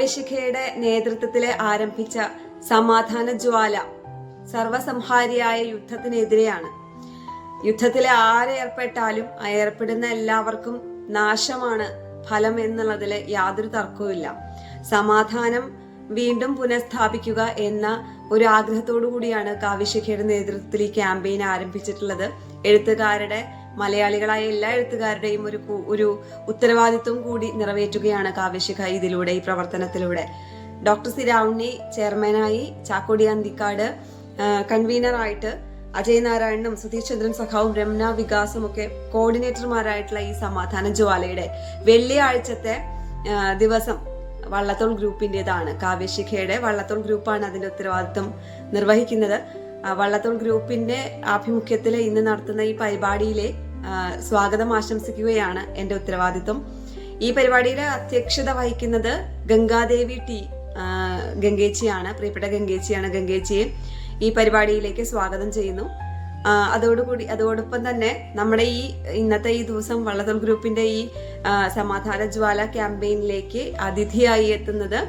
കാവ്യശിഖയുടെ നേതൃത്വത്തിൽ ആരംഭിച്ച സമാധാന ജ്വാല സർവസംഹാരിയായ യുദ്ധത്തിനെതിരെയാണ്. യുദ്ധത്തിൽ ആരെ ഏർപ്പെട്ടാലും ഏർപ്പെടുന്ന എല്ലാവർക്കും നാശമാണ് ഫലം എന്നുള്ളതിൽ യാതൊരു തർക്കവുമില്ല. സമാധാനം വീണ്ടും പുനഃസ്ഥാപിക്കുക എന്ന ഒരു ആഗ്രഹത്തോടു കൂടിയാണ് കാവ്യശിഖയുടെ നേതൃത്വത്തിൽ ഈ ക്യാമ്പയിൻ ആരംഭിച്ചിട്ടുള്ളത്. എഴുത്തുകാരുടെ മലയാളികളായ എല്ലാ എഴുത്തുകാരുടെയും ഒരു ഒരു ഉത്തരവാദിത്വം കൂടി നിറവേറ്റുകയാണ് കാവ്യശിഖ ഇതിലൂടെ ഈ പ്രവർത്തനത്തിലൂടെ. ഡോക്ടർ സി രാവുണ്ണി ചെയർമാനായി ചാക്കോടി അന്തിക്കാട് കൺവീനറായിട്ട് അജയ് നാരായണനും സുധീഷ് ചന്ദ്രൻ സഖാവും രമ്ന വികാസും ഒക്കെ കോർഡിനേറ്റർമാരായിട്ടുള്ള ഈ സമാധാന ജ്വാലയുടെ വെള്ളിയാഴ്ചത്തെ ദിവസം വള്ളത്തോൾ ഗ്രൂപ്പിന്റെതാണ്. കാവ്യശിഖയുടെ വള്ളത്തോൾ ഗ്രൂപ്പാണ് അതിന്റെ ഉത്തരവാദിത്വം നിർവഹിക്കുന്നത്. വള്ളത്തോൾ ഗ്രൂപ്പിന്റെ ആഭിമുഖ്യത്തിൽ ഇന്ന് നടത്തുന്ന ഈ പരിപാടിയിലെ സ്വാഗതം ആശംസിക്കുകയാണ് എന്റെ ഉത്തരവാദിത്വം. ഈ പരിപാടിയിലെ അധ്യക്ഷത വഹിക്കുന്നത് ഗംഗാദേവി ടി ഗംഗേച്ചിയാണ് പ്രിയപ്പെട്ട ഗംഗേച്ചിയാണ് ഗംഗേച്ചിയെ ഈ പരിപാടിയിലേക്ക് സ്വാഗതം ചെയ്യുന്നു. അതോടുകൂടി അതോടൊപ്പം തന്നെ നമ്മുടെ ഈ ഇന്നത്തെ ഈ ദിവസം വള്ളത്തോൾ ഗ്രൂപ്പിന്റെ ഈ സമാധാന ജ്വാല ക്യാമ്പയിനിലേക്ക് അതിഥിയായി എത്തുന്നത്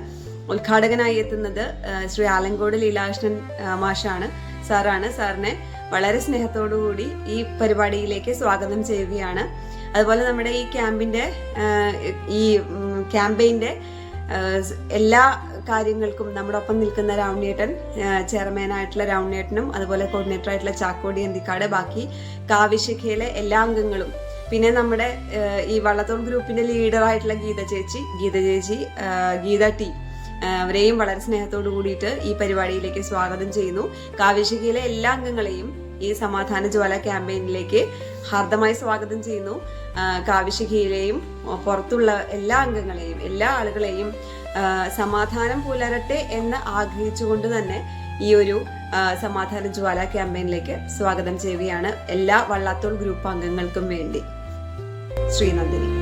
ഉദ്ഘാടകനായി എത്തുന്നത് ശ്രീ ആലങ്കോട് ലീലാകൃഷ്ണൻ മാഷാണ്. സാറാണ്. സാറിനെ വളരെ കൂടി ഈ പരിപാടിയിലേക്ക് സ്വാഗതം ചെയ്യുകയാണ്. അതുപോലെ നമ്മുടെ ഈ ക്യാമ്പിന്റെ ഈ ക്യാമ്പയിന്റെ എല്ലാ കാര്യങ്ങൾക്കും നമ്മുടെ ഒപ്പം നിൽക്കുന്ന രാവണേട്ടൻ ചെയർമാനായിട്ടുള്ള രാവണേട്ടനും അതുപോലെ കോർഡിനേറ്റർ ആയിട്ടുള്ള ചാക്കോടി എന്തിക്കാട് ബാക്കി കാവ്യശിഖയിലെ എല്ലാ അംഗങ്ങളും. പിന്നെ നമ്മുടെ ഈ വള്ളത്തോൾ ഗ്രൂപ്പിന്റെ ലീഡറായിട്ടുള്ള ഗീത ചേച്ചി ഗീത ചേച്ചി ഗീത ടി. അവരെയും വളരെ സ്നേഹത്തോടു കൂടിയിട്ട് ഈ പരിപാടിയിലേക്ക് സ്വാഗതം ചെയ്യുന്നു. കാവ്യശിഖയിലെ എല്ലാ അംഗങ്ങളെയും ഈ സമാധാന ജ്വാല ക്യാമ്പയിനിലേക്ക് ഹാർദമായി സ്വാഗതം ചെയ്യുന്നു. കാവ്യശികയിലെയും പുറത്തുള്ള എല്ലാ അംഗങ്ങളെയും എല്ലാ ആളുകളെയും സമാധാനം പുലരട്ടെ എന്ന് ആഗ്രഹിച്ചുകൊണ്ട് തന്നെ ഈ ഒരു സമാധാന ജ്വാല ക്യാമ്പയിനിലേക്ക് സ്വാഗതം ചെയ്യുകയാണ് എല്ലാ വള്ളത്തോൾ ഗ്രൂപ്പ് അംഗങ്ങൾക്കും വേണ്ടി. ശ്രീനന്ദിനി.